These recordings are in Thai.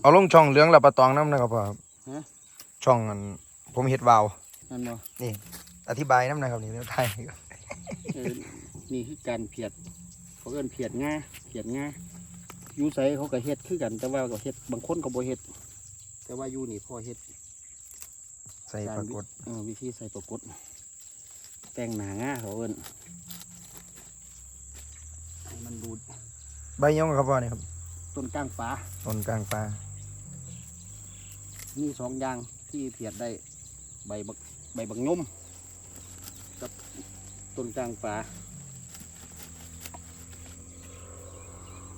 เอาลงช่องเหลืองและปลาตองน้ำนะครับพ่อครับฮะ ช่องอันผมเฮ็ดวาว นั่นบ่นี่ อธิบายน้ำนะครับนี่เรื่องไทยเออนี่คือการเพียดเขาเอิ้นเพียดง่าเพียดง่าอยู่ไสเขาก็เฮ็ดคือกัน แต่ว่าก็เฮ็ดบางคนก็บ่เฮ็ด แต่ว่าอยู่นี่พ่อเฮ็ด ใส่ปรากฏเออวิธีใส่ปรากฏแป้งหนาง่าเขาเอิ้นให้มันดูดใบยองครับพ่อนี่ครับต้นกลางฟ้าต้นกลางปลา มีสองอย่างที่เพียดได้ใบบักใบบักยมกับต้นกลางฟ้า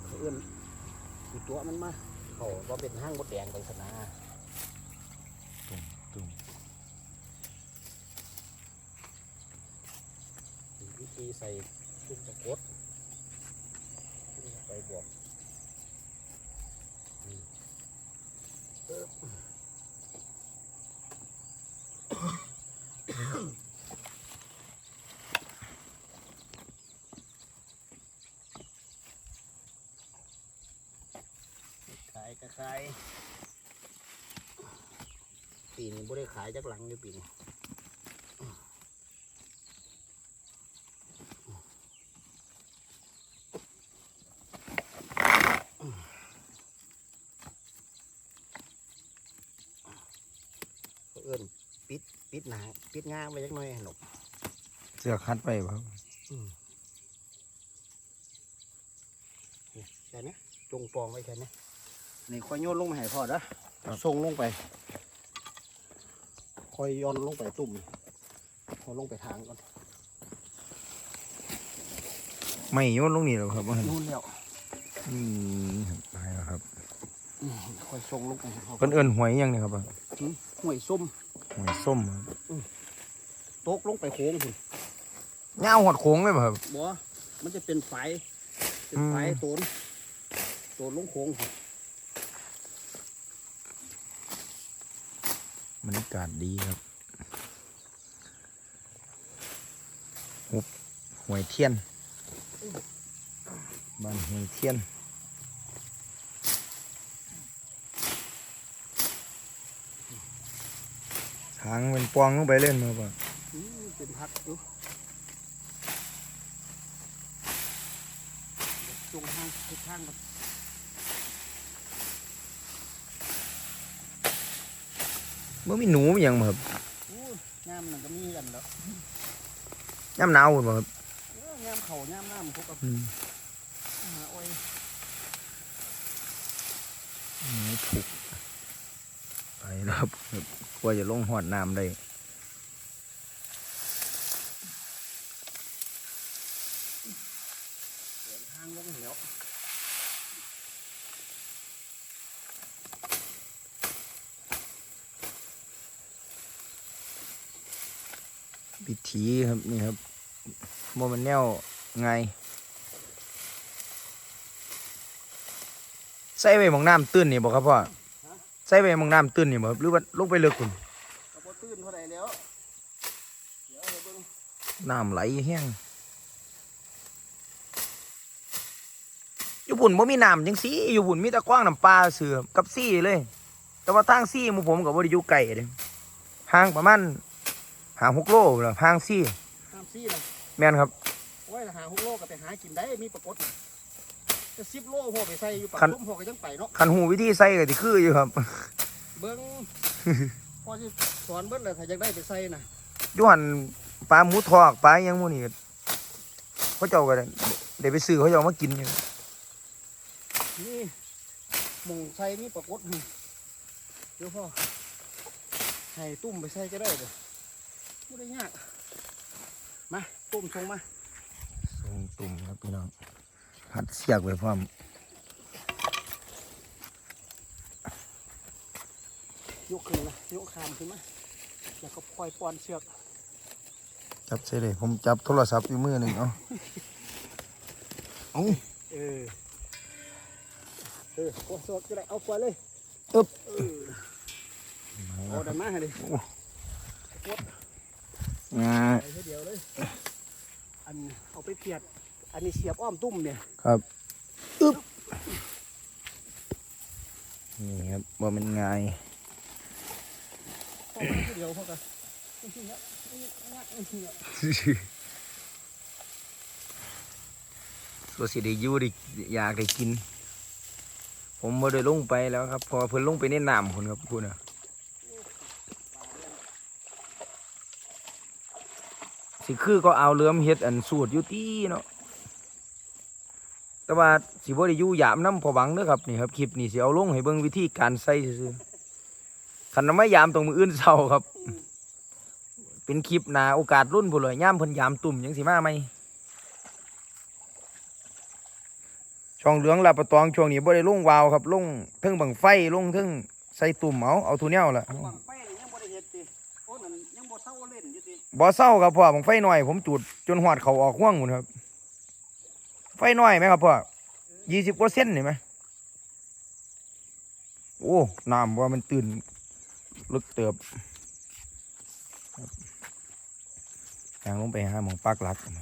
เขาเอื้อนอีตัวมันมาเขาว่าเป็นห้างมดแดงไปสนาตุ่มตุ่มวิธีใส่ลูกตะกดไปบวก ขายก็ขายปีนี้บ่ได้ขายจากหลังเลยปีนี้เขาเอื้อนปิดปิดหนาปิดงาไว้จักหน่อยหนกเสือคัดไปบ่ครับใช่ไหมจงปองไว้ใช่ไหม นี่ค่อยโยนลงมาให้พ่อเด้อส่งลงไป ค่อยย้อนลงไปตุ่มพอลงไปทางก่อนไม่โยนลงนี่หรอกครับว่าหั่นนู่นแล้วอืมครับไปแล้วครับอืมค่อยส่งลงไปให้พ่อเพิ่นเอิ้นหวยอิหยังนี่ครับพ่อหืมห่วยส้มหวยส้มครับตกลงไปโค้งคุณยาวหอดโค้งเลยบ่ครับบ่มันจะเป็นไฟเป็นอืมไฟโตนโตนลงโค้งพุ่น บรรยากาศดีครับหุบหวยเทียนบ้านหวยเทียนทางเป็นปองลงไปเล่นมาป่ะเป็นพักอยู่จงทางทิศทางครับ เมื่อมีหนูมีหยังบ่ครับอู้งามนั่นก็มีกันแล้วย่ำหนาวพุ่นบ่ครับเอองามเขางามน้ำพวกกับอืมหาอ้อยหนูผูกไปแล้วครับกว่าจะลงหอดน้ำได้ เดินทางลงแล้ว พิธีครับ นี่ครับโมมันแนวไง ใส่ไปหมองน้ำตื้นนี่บอกครับพ่อใส่ไปหมองน้ำตื้นนี่บอกหรือว่าลงไปเลือกคุณกระโปตื้นเท่าไหร่แล้วเดี๋ยวให้เบิ่งน้ำไหลแห้งอยู่บุ่นบ่มีน้ำจังซี่อยู่บุ่นมีแต่กว้างน้ำปลาเสือกับซี่เลย แต่ว่าทางซี่หมู่ผมกับว่าได้อยู่ไกลเลยห่างประมาณหาหกโลเหรอห่างซี่ห้าม ซี่นะแม่นครับโอ้ยหาหกโลก็ไปหากินได้มีปรากฏจะสิบโลพอไปใส่อยู่ปากคันทุ่มพอก็ยังไปเนาะคันหูวิธีใส่ก็สิคืออยู่ครับ เบิ้งพอจะสอนเบิ้งเลยถ้าอยากได้ไปใส่นะอยู่หันปลาหมูทอกปลาอิหยังหมูนี่ก็เขาเจ้าก็ได้เดี๋ยวไปซื้อเขาเจ้ามากินอยู่นี่หมองใส่มีปรากฏนี่เดี๋ยวพ่อให้ตุ่มไปใส่ก็ได้เลยไม่ได้ยาก มาตุ่มชงมาส่งตุ่มครับพี่น้องหัดเสียกไว้พร้อมยกขึ้นนะยกคามขึ้นมาแล้วก็ปล่อยปอนเชือกจับใช่เลยผมจับโทรศัพท์อยู่มือหนึ่งเอาเอาเออเออปล่อยสดก็ได้เอาปล่อยเลยอึ๊บเออเอาดันมาให้ดิ ง่าไปเดียวเลย อันเอาไปเพียด อันนี้เสียบอ้อมตุ้มเนี่ย ครับนี่ครับว่ามันง่ายพ่อมันเดียวพ่อกันจริงๆแล้วจริงๆแล้วตัวสิได้อยู่ได้อยากได้กิน ผมบ่ได้ลงไปแล้วครับเพอเพิ่นลงไปในน้ำพุ่นครับพุ่นน่ะ สิคือก็เอาเรือมเฮ็ดอันสูตรอยู่ตีเนาะแต่ว่าสิบ่ได้อยู่ยามน้ำพอหวังเด้อครับนี่ครับคลิปนี้สิเอาลงให้เบิ่งวิธีการใส่ซื่อๆคันว่ยามตรงมืออื่นเช้าครับ เป็นคลิปนาโอกาสรุ่นพุ่นเลยย่ามเพิ่นยามตุ่มยังสิมาไหมช่องเหลืองลาบประตองช่วงนี้บ่ได้ลงวาวครับลงเทิงบังไฟลงเทิงใส่ตุ่มเอาเอาทุเนียวละ บ่เศร้าครับพ่อบังไฟหน้อย ผมจุดจนหอดเขาออกห่วงหมดครับ ไฟหน้อยไหมครับพ่อยี่สิบกว่าเส้นนี่ไหมโอ้น้ำว่ามันตื่นลึกเติบยางลงไปหาหมองปักหลักมัน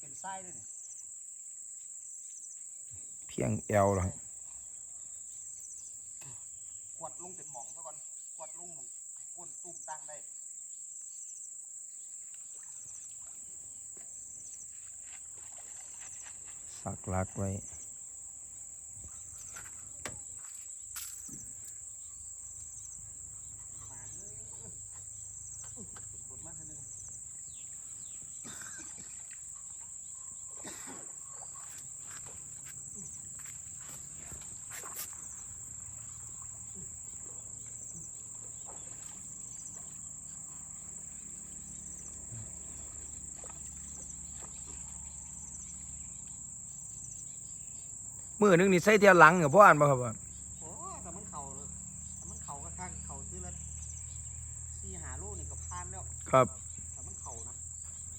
เป็นทราเลยเพียงแอวแล้วครับ กวดลงเป็นหม่องซะก่อนกวดลงหม่องให้ก้นตุ้มตั้งได้ สักหลักไว้ มือหนึงนี่ใส่เทียหลังกับพ่ออ่านบ่ครับว่าโอ้แต่มันเข่าเลยแต่มันเข่าก็ข้างเข่าซื้อละสี่หาโลนี่ก็พานแล้วครับแต่มันเข่านะ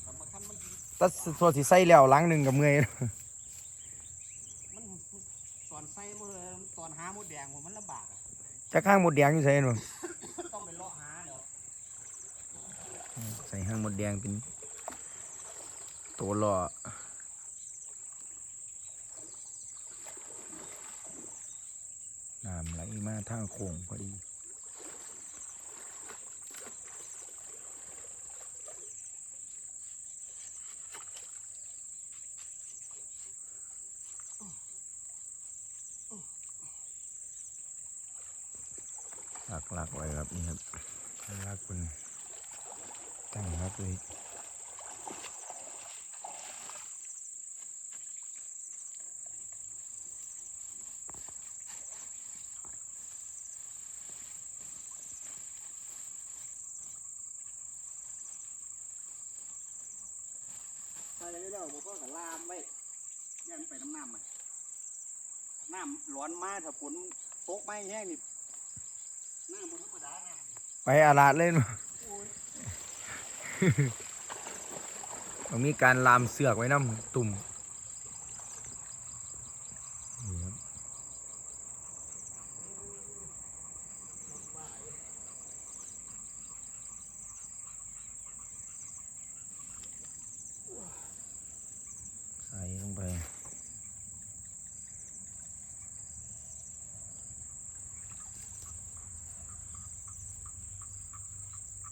แต่มาคันมันตัดส่วนสิใส่แล้วหลังหนึ่งกับเมื่อยมันตอนใส่มือตอนหาหมดแดงผมมันลำบากอะจะข้างหมดแดงอยู่ใส่หนูต้องไปเลาะหาเดี๋ยวใส่ห้างหมดแดงเป็นตัวล่อน้ำไหล มาทางโค้งพอดี หลักหลักไว้ครับนี่ครับหลักคุณตั้งหลักเลย ใส่ไว้แล้วผมก็กะลามไว้ยันไปน้ำน้ำมันน้ำร้อนมาถ้าฝนตกไม่แห้งนี่น้ำมันธรรมดาน้ำไปอาลาดเล่นโอ้ยมันมีการลามเสือกไว้น้ำตุ่มนี่ครับใส่ลงไป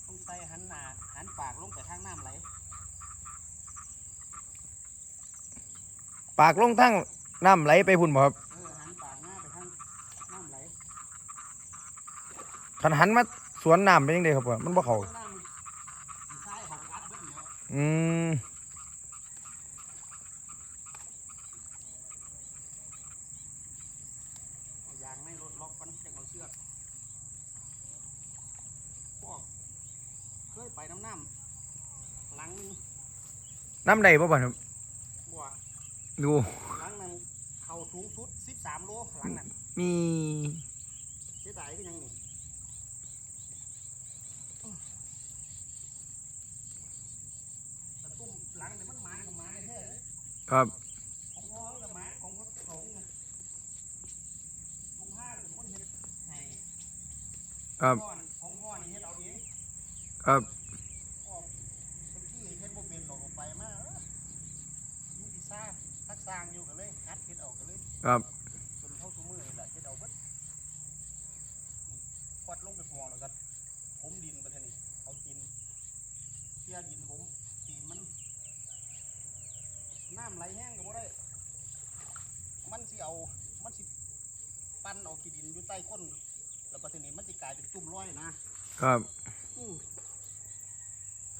ต้องใส่หันหน้าหันปากลงไปทางน้ำไหลปากลงทั้งน้ำไหลไปพุ่นบ่ครับเออหันปากหน้าไปทางน้ำไหลขันหันมาสวนน้ำเป็นยังไงครับพ่อมันบ่เขาน้ำมันใส่ของอัดเบิ้ลเนาะอืม เอายางไม่ลดล็อกมันจังเอาเชือกพวกเคยไปน้ำน้ำหลังนึง น้ำใดบ่บ่ครับบัวดูหลังนั้นเขาสูงสุด13โลหลังนั้นมีเสียดายก็ยังนี่แต่ตุ้มหลังเนี่ยมันหมากับหมาแท้ๆเลยครับของพ่อกับหมาของพ่อเขาเนี่ยของพ่อเป็นคนเฮ็ดให้ครับพ่อนี่ของพ่อนี่เฮ็ดเอาเองครับ พ่อตะกี้เฮ็ดบ่เป็นหรอกออกไปมาเออมีพิซซ่าทักสร้างอยู่กันเลยฮัดเฮ็ดเอากันเลย ครับ จนเท่าทุกมื้อนี่แหละ องแล้วก็ผมดินไปทีนี้เอาดินเคลียร์ดินผมตีนมันน้ำไหลแห้งก็บ่ได้ มันสิเอามันสิปั้นเอาขี้ดิ นอยู่ใต้ก้นแล้วก็ทีนี้มันสิกลายเป็นตุ่มร้อยนะครับอืม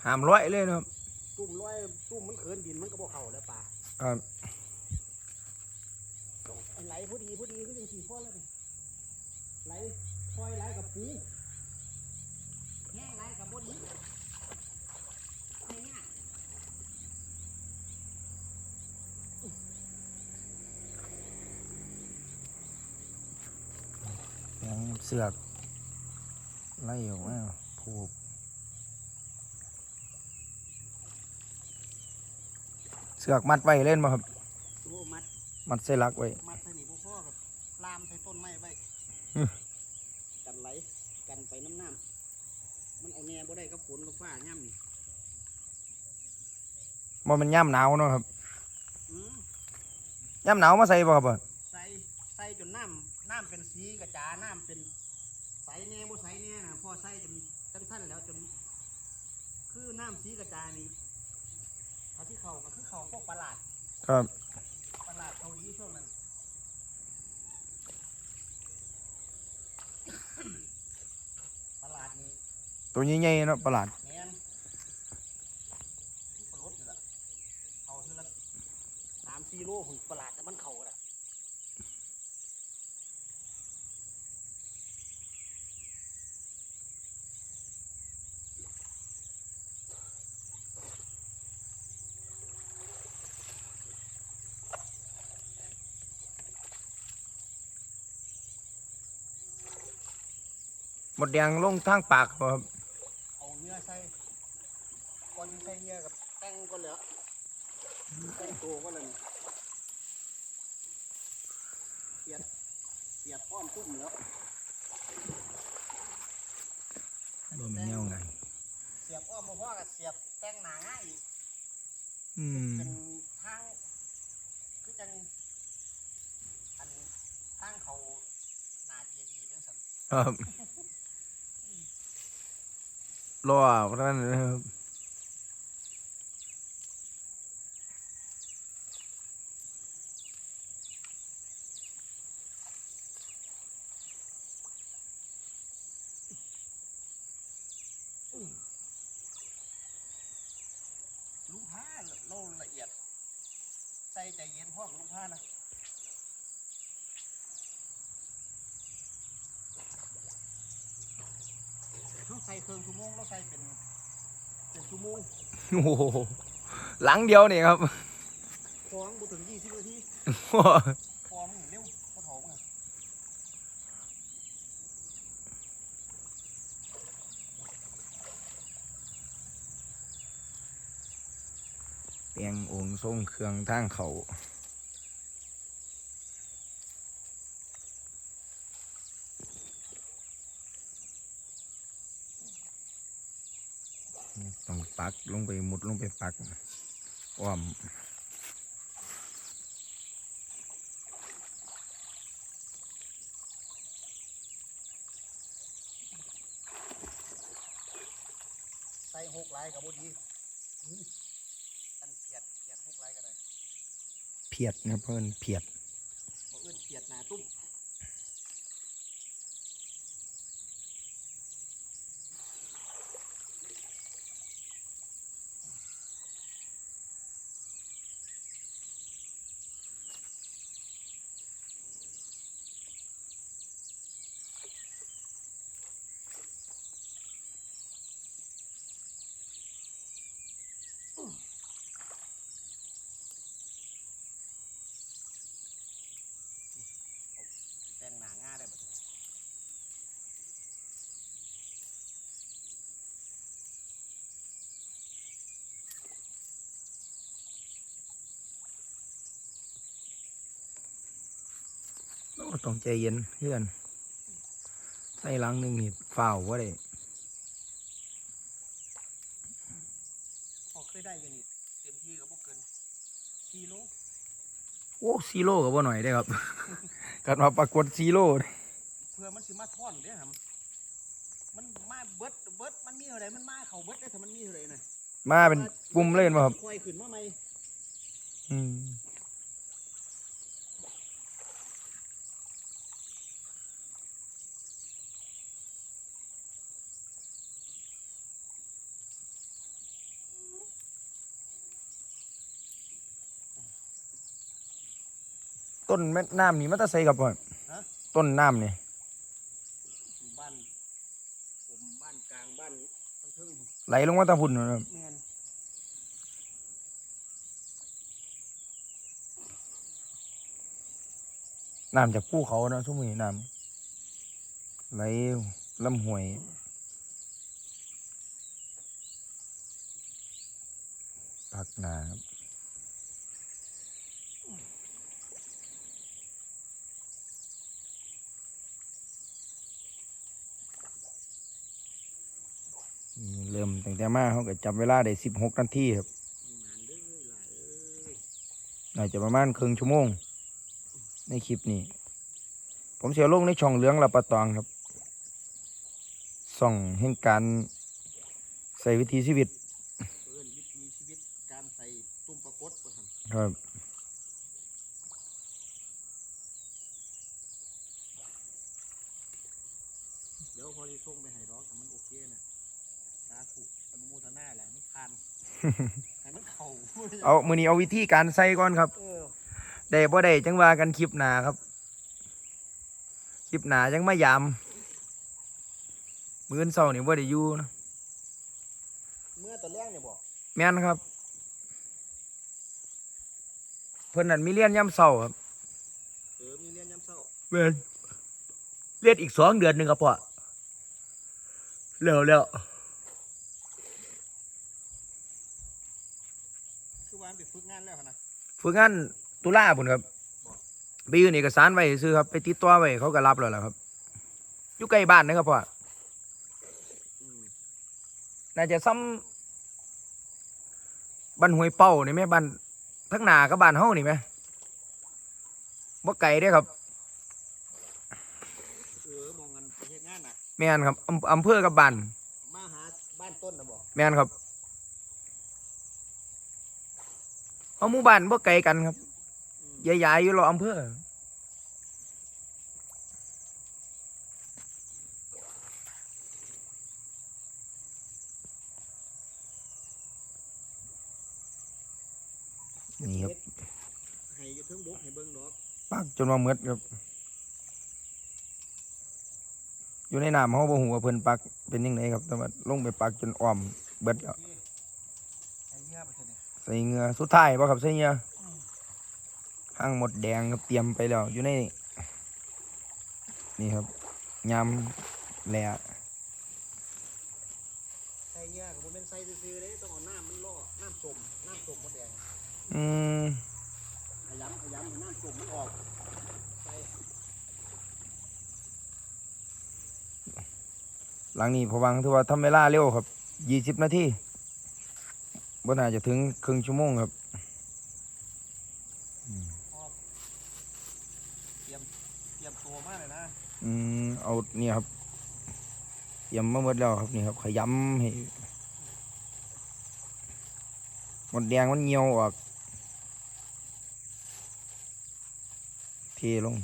ห้ามร้อยเลยนะครับตุ่มร้อยตุ่มมันเขินดินมันก็บ่เข้าแล้วป่าครับไอ้ไหลพอดีพอดีก็ยังสี่พ่อแล้วนี่ไหลคอยไหลกับปูแห้งไหลกับบดีง่ ยังเสือกไล่ออกมาผูกเสือกมัดไว้เล่นมาครับๆโอ้มัดมัดใส่ลักไว้ มัดใส่นี่พ่อกับลามใส่ต้นไม้ไว้อืมกันไหลกันไปน้ำน้ำมันเอาแน่บ่ได้กับฝนกับฟ้าย่ำนี่มันเป็นย่ำหนาวเนาะครับอืมย่ำหนาวมาใส่บ่ครับบ่ใส่ใส่จนน้ำ น้ำเป็นสีกระจาน้ำเป็นใสแน่บ่ใสแน่นะพ่อใส่จนจังสั้นแล้วจน คือน้ำสีกระจานี่เขาที่เขาก็คือเขาพวกประหลาดครับประหลาดเขาดีช่วงนั้นประหลาดนี่ตัวใหญ่ๆเนาะประหลาดแมนที่ประลดนี่แหละเขาทีละสามสี่โลหุ่นประหลาดแต่มันเขา หมดแดงลงทางปากบ่ครับเอาเนื้อใส่ก่อนที่ใส่เนื้อกับแป้งก็เหลือแป้งตัวก็เลยนี่เสียบเสียบอ้อมตุ้มแล้วบ่แม่นแนวไงเสียบอ้อมบ่พอกับเสียบแป้งหนาง่ายอีกอืมเป็นทางคือจังอันทางเขาหนาเจดีย์จังซั่นครับ รอเพราะนั้นนะครับ ลูกผ้าเราละเอียด ใส่ใจเย็นพร้อมลูกผ้านะเขาใส่เครื่องชั่วโมงเราใส่เป็นเป็นชั่วโมง โอ้โหหลังเดียวนี่ครับคล้องบ่ถึงยี่สิบนาทีคล้องเร็วพอถงอะเตียงองค์ทรงเครื่องทางเขา ปักลงไปมุดลงไปปักอ้อมใส่หกลายกับบ่ดีอื้ออันเพียดเพียดหกลายก็ได้เพียดนะเพิ่นเพียดบ่เอื้นเพียดหนาตุ้ม แต่งหนาง่าได้บ่เนี่ย โอ้ ต้องใจเย็นเพื่อนใส่หลังหนึ่งนี่ฝ้าวว่าได้พอเคยได้อยังนี่เต็มที่ก็บ่เกินสี่โลโอ้ซีโร่กับว่าหน่อยได้ครับกันมาปรากฏซีโร่เพื่อมันสิมาท่อนเด้อครับมันมาเบิดเบิดมันมีเท่าไหรมันมาเขาเบิดได้แต่มันมีเท่าไหรน่ะมาเป็นปุ่มเลยเห็นบ่ครับควายขึ้นมาใหม่อืม ต้นแม่น้ำนี่มันจะใส่กับบ่ต้นน้ำนี่บ้านผมบ้านกลางบ้านทั้งเทิงไหลลงมาตะพุ่นนะครับแม่นน้ำจากภูเขาเนาะช่วงนี้น้ำไหลลำห้วยผักนาครับ ริ่มตั้งแต่มาเขาก็จับเวลาได้สิบหกนาทีครับนานเด้อหลายเอ้ยน่าจะประมาณครึ่งชั่วโมง ในคลิปนี้ ผมเสียลงในช่องเหลืองละปะตองครับส่องแห่งการใส่วิถีชีวิตเอิ้นวิถีชีวิตการใส่ตุ้มปลากดว่าซั่นครับ เดี๋ยวพอจะส่งไปให้ดอกถ้ามันโอเคนะสาธุอนุโมทนาแหละมันผ่าน ให้มัน เข้าเอามือนี้เอาวิธีการใส่ก่อนครับเออได้บ่ได้จังว่ากันคลิปหนาครับ คลิปหนาจังมายามมื้ออนเช้านี่บ่ได้อยู่นะเมื่อตอนแรกเนี่ยบอกแม่นครับ เพิ่นนั่นมีเรียนยามเช้าครับเออมีเรียนยามเช้าแม่นเรียนอีกสองเดือนหนึงครับพ่อแล้วแล้ว คือว่ามันไปฝึกงานแล้วหั่นนะ ฝึกงานตุลาพุ่นครับ ไปยื่นเอกสารไว้ซื้อครับ ไปติดตัวไว้เขาก็รับแล้วล่ะครับอยู่ใกล้บ้านนะครับพ่ออืมน่าจะซ้ำบ้านห้วยเป้านี่ไหมบ้านทั้งหนากับบ้านเฮานี่ไหมบ่ไกลเด้อครับเออมองกันไปเฮ็ดงานน่ะแม่นครับอำอำเภอกับบ้านมาหาบ้านต้นนะบอกแม่นครับ เอาหมู่บ้านบ่ไกลกันครับอืมใหญ่ๆอยู่รออำเภอนี่ครับให้อยู่เทิงบกให้เบิ่งดอกปักจนว่าหมืดครับ อยู่ในน้ำเขาบ่หูว่าเพิ่นปักเป็นยังไงครับแต่ว่าลงไปปักจนอ้อมเบิดแล้ว นี่ให้เหี้ยไปเถอะเนี่ย ใส่เหงือสุดท้ายบ่ครับใส่เหงือห้างหมดแดงครับเตรียมไปแล้วอยู่ในนี่ครับยำแหละใส่เหี้ยกับผมเป็นใส่ซื่อๆเด้ต้องเอาน้ำมันล่อน้ำส้มน้ำส้มมดแดงอืมขยำขยำให้น้ำส้มมันออกใส่หลังนี้พอวังถือว่าทำเวลาเร็วครับยี่สิบนาที บ่น่าจะถึงครึ่งชั่วโมงครับเตรียมเตรียมตัวมากเลยนะอืมเอาเนี่ยครับเตรียำมาหมดแล้วครับนี่ครับ ขยำให้หมดแดงมันเหี่ยวออกเทลง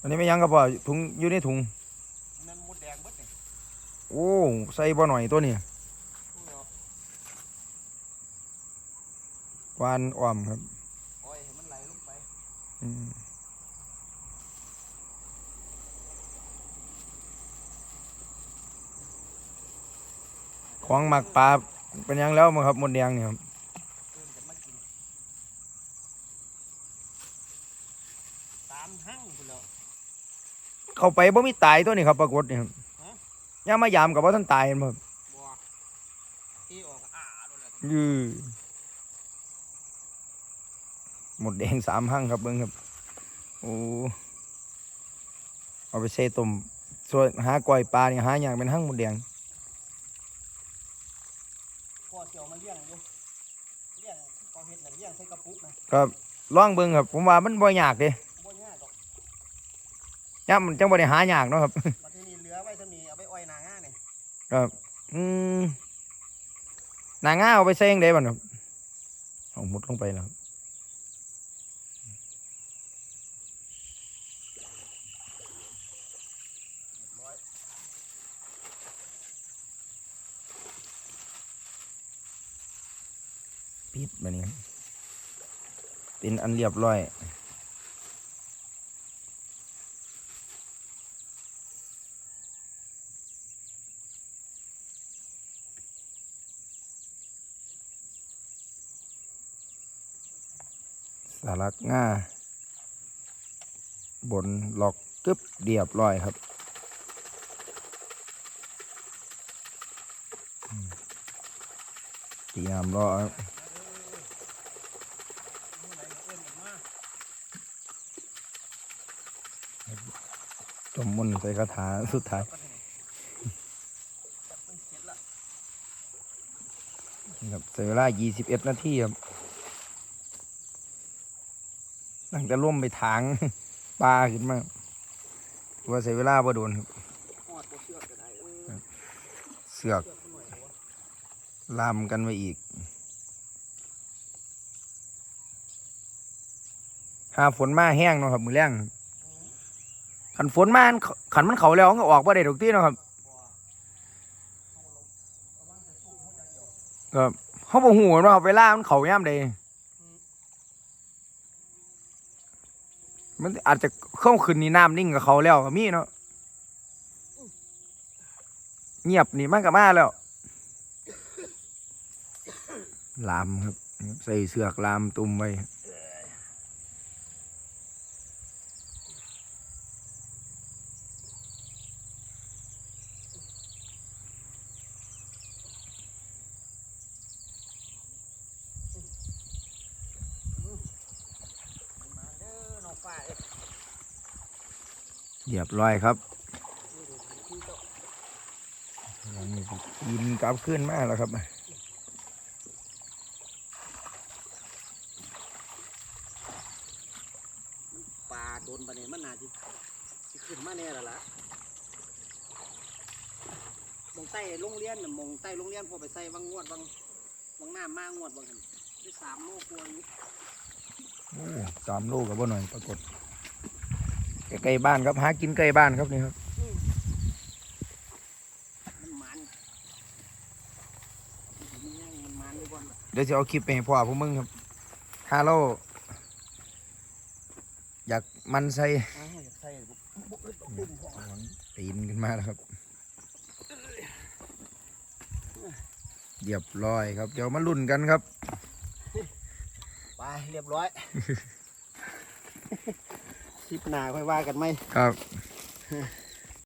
อันนี้ไม่ยังครับพ่อถุงอยู่ในถุงนั่นมดแดงเบิดนี่โอ้ใส่บ่หน่อยตัวนี้วกเราวนอ้อมครับปล่อยให้มันไหลลงไปอืมของหมักปลาเป็นยังแล้วมั้งครับหมดแดงเนี่ยครับ เพิ่นกันมากินตามหั่งพุ่นแล้ว เข้าไปบ่มีตายตัวนี้ครับปรากฏเนี่ยครับฮะย่ามายามกับว่าท่านตายเห็นบ่ครับบัวที่ออกอ่าโดนแล้วยือหมดแดงสามหั่งครับเบิ้งครับ โอ้เอาไปใส่ต้มส่วนหาก้อยปลาเนี่ยหาอย่างเป็นหั่งหมดแดงยวมาเลี้ยงอยู่เลี้ยงเขาเฮ็ดน่ะเลี้ยงใส่กระปุกนะครับลองเบิ่งครับ ผมว่ามันบ่ยากเด้บ่ยากดอก ย่ามมันจังบ่ได้หายากเนาะครับมาที่นี่เหลือไว้เท่านี้เอาไปอ้อยนาง่านี่ครับอืมนางง่าเอาไปใส่ยังไดบ้างครับเอามุดลงไปแล้วครับปิดมานี่ครับเป็นอันเรียบร้อย สารักง่าบนหลอกกึบเรียบร้อยครับเตรียมรอครับมื้อไหนมาเอิ้นกันมาจมมุนใส่คาถาสุดท้ายครับใส่เวลา 21 นาทีครับ ตั้งแต่ร่วมไปทางปลาขึ้นมาว่าใส่เวลาบ่โดนครับเสือกลามกันไว้อีก หาฝนมาแห้งเนาะครับ มือแรงขันฝนมาขันมันเขาแล้วก็ออกบ่าได้ดอกตีเนาะครับก็เขาบอกหูว่าเวลามันเขาย่ามใด มันอาจจะเข้าขึ้นนี่น้ำนิ่งกับเขาแล้วก็มีเนาะเงียบนี่มันกับมาแล้วลามครับ ใส่เสือกลามตุ่มไว้ มาเด้อน้องฟ้าเอ้ย เรีย บร้อยครับนี่ดูที่เจ้าอันนี้ก็กินกลับขึ้นมาแล้วครับปลาโดนปลาเนี่ยมันน่าจะสิขึ้นมาแน่แล้วล่ะมองใต้โรงเรียนน่ะมองใต้โรงเรียนพอไปใส่บางงวดบางบางน้ำมางวดบางหันได้สามโลกว่าอยู่โอ้สามโลกับบ่หน่อยปรากฏ ใกล้บ้านครับหากินใกล้บ้านครับนี่ครับเดี๋ยวจะเอาคลิปไปให้พ่อพวกมึงครับถ้าเราอยากมันใส่ตีนขึ้นมาแล้วครับเรียบร้อยครับ เดี๋ยวมาลุ้นกันครับ ไปเรียบร้อย คลิปหน้าค่อยว่ากันไหมครับ